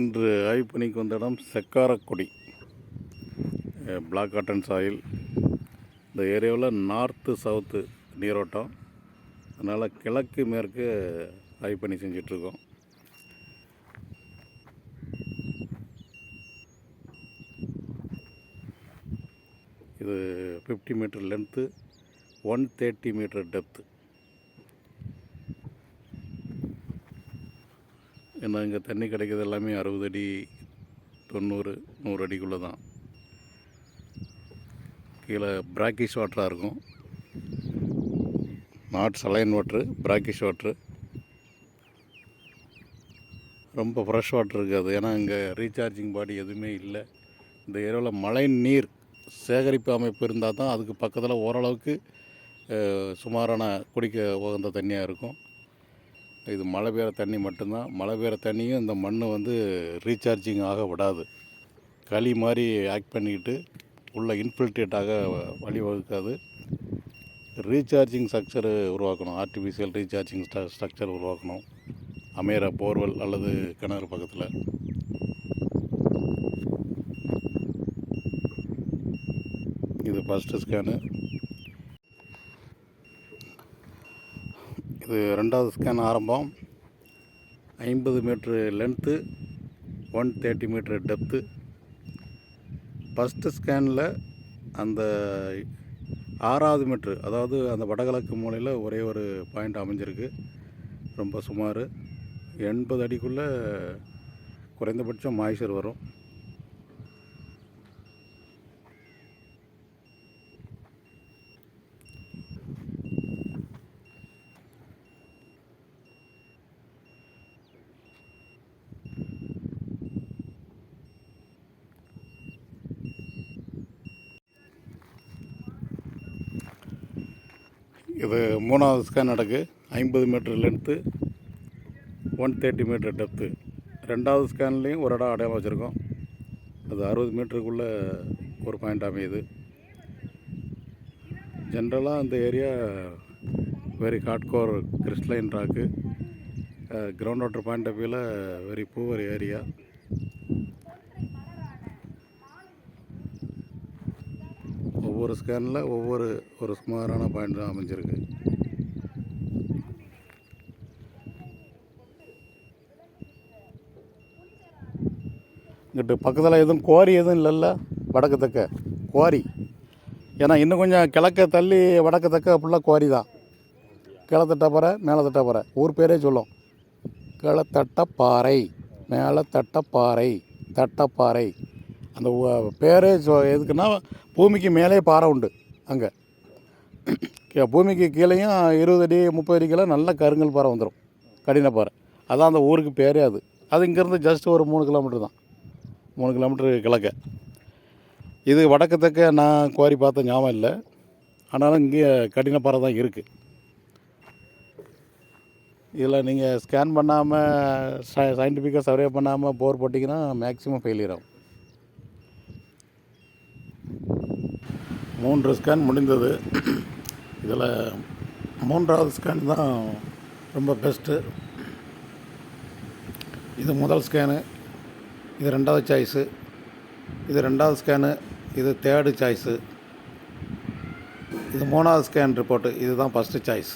இன்று ஆய்வு பணிக்கு வந்த இடம் செக்காரக்குடி. Black cotton soil. இந்த ஏரியாவில் நார்த்து சவுத்து நீரோட்டம். அதனால் கிழக்கு மேற்கு ஆய்வு பணி செஞ்சிட்ருக்கோம். இது fifty metre length one thirty metre depth ஏன்னா இங்கே தண்ணி கிடைக்கிறது எல்லாமே அறுபது அடி தொண்ணூறு நூறு அடிக்குள்ளே தான். கீழே பிராக்கிஷ் வாட்டராக இருக்கும். Not saline water brackish water ரொம்ப ஃப்ரெஷ் வாட்டர் இருக்காது. ஏன்னா இங்கே ரீசார்ஜிங் பாடி எதுவுமே இல்லை. இந்த ஏரியாவில் மழை நீர் சேகரிப்பு அமைப்பு இருந்தால் தான் அதுக்கு பக்கத்தில் ஓரளவுக்கு சுமாரான குடிக்க உகந்த தண்ணியாக இருக்கும். இது மழை பெய்கிற தண்ணி மட்டும்தான். மழை பெய்கிற தண்ணியும் இந்த மண் வந்து ரீசார்ஜிங் ஆக விடாது. களி மாதிரி ஆக்ட் பண்ணிக்கிட்டு உள்ள இன்ஃபில்ட்ரேட் ஆக வழிவகுக்காது. ரீசார்ஜிங் ஸ்ட்ரக்சர் உருவாக்கணும். ஆர்டிஃபிஷியல் ரீசார்ஜிங் ஸ்ட்ரக்சர் உருவாக்கணும். அமையிற போர்வெல் அல்லது கிணறு பக்கத்தில். இது ஃபஸ்ட்டு ஸ்கேனு இது ரெண்டாவது ஸ்கேன் ஆரம்பம். ஐம்பது metre length one thirty metre depth first ஸ்கேனில் அந்த ஆறாவது மீட்ரு அதாவது அந்த வடகிழக்கு மூலையில் ஒரே ஒரு பாயிண்ட் அமைஞ்சிருக்கு. ரொம்ப சுமார். எண்பது அடிக்குள்ளே குறைந்தபட்சம் மாய்ச்சர் வரும். இது மூணாவது ஸ்கேன் நடக்கு. ஐம்பது metre length one thirty metre depth ரெண்டாவது ஸ்கேன்லேயும் ஒரு இடம் அடையாளம் வச்சுருக்கோம். அது அறுபது மீட்டருக்குள்ளே ஒரு பாயிண்ட் அமையுது. ஜென்ரலாக அந்த area very hardcore crystalline rock ground water point of வியூவில் வெரி பூவர் ஏரியா ஒவ்வொரு ஸ்கேனில் ஒவ்வொரு ஒரு சுமாரான பாயிண்ட் தான் அமைஞ்சிருக்கு. இங்கிட்டு பக்கத்தில் எதுவும் குவாரி எதுவும் இல்லைல்ல? வடக்கு தக்க. குவாரி ஏன்னா இன்னும் கொஞ்சம் கிழக்க தள்ளி வடக்கு தக்க ஃபுல்லாக குவாரி தான். கிழத்தட்டப்பாறை மேலே தட்டப்பாறை ஊர் பேரே சொல்லும். கிழத்தட்டப்பாறை மேலே தட்டப்பாறை. தட்டப்பாறை. அந்த பேரே சொ எதுக்குன்னா பூமிக்கு மேலே பாறை உண்டு அங்கே. பூமிக்கு கீழேயும் இருபது அடி முப்பது அடிக்கெல்லாம் நல்ல கருங்கல் பாறை வந்துடும் கடினப்பாறை அதான் அந்த ஊருக்கு பேரே அது. அது இங்கேருந்து ஜஸ்ட் ஒரு மூணு கிலோமீட்டர் தான். மூணு கிலோமீட்டர் கிழக்க. இது வடக்கு தக்க நான் குவாரி பார்த்த ஞாபகம் இல்லை. ஆனாலும் இங்கே கடினப்பாறை தான் இருக்குது இதில் நீங்கள் ஸ்கேன் பண்ணாமல் சயின்டிஃபிக்காக சர்வே பண்ணாமல் போர் போட்டிங்கன்னா மேக்ஸிமம் ஃபெயிலியர் ஆகும். மூன்று ஸ்கேன் முடிந்தது. இதில் மூன்றாவது ஸ்கேன் தான் ரொம்ப பெஸ்ட்டு இது முதல் ஸ்கேனு இது ரெண்டாவது சாய்ஸு இது ரெண்டாவது ஸ்கேனு இது தேர்டு சாய்ஸு இது மூணாவது ஸ்கேன் ரிப்போர்ட்டு இதுதான் ஃபஸ்ட்டு சாய்ஸ்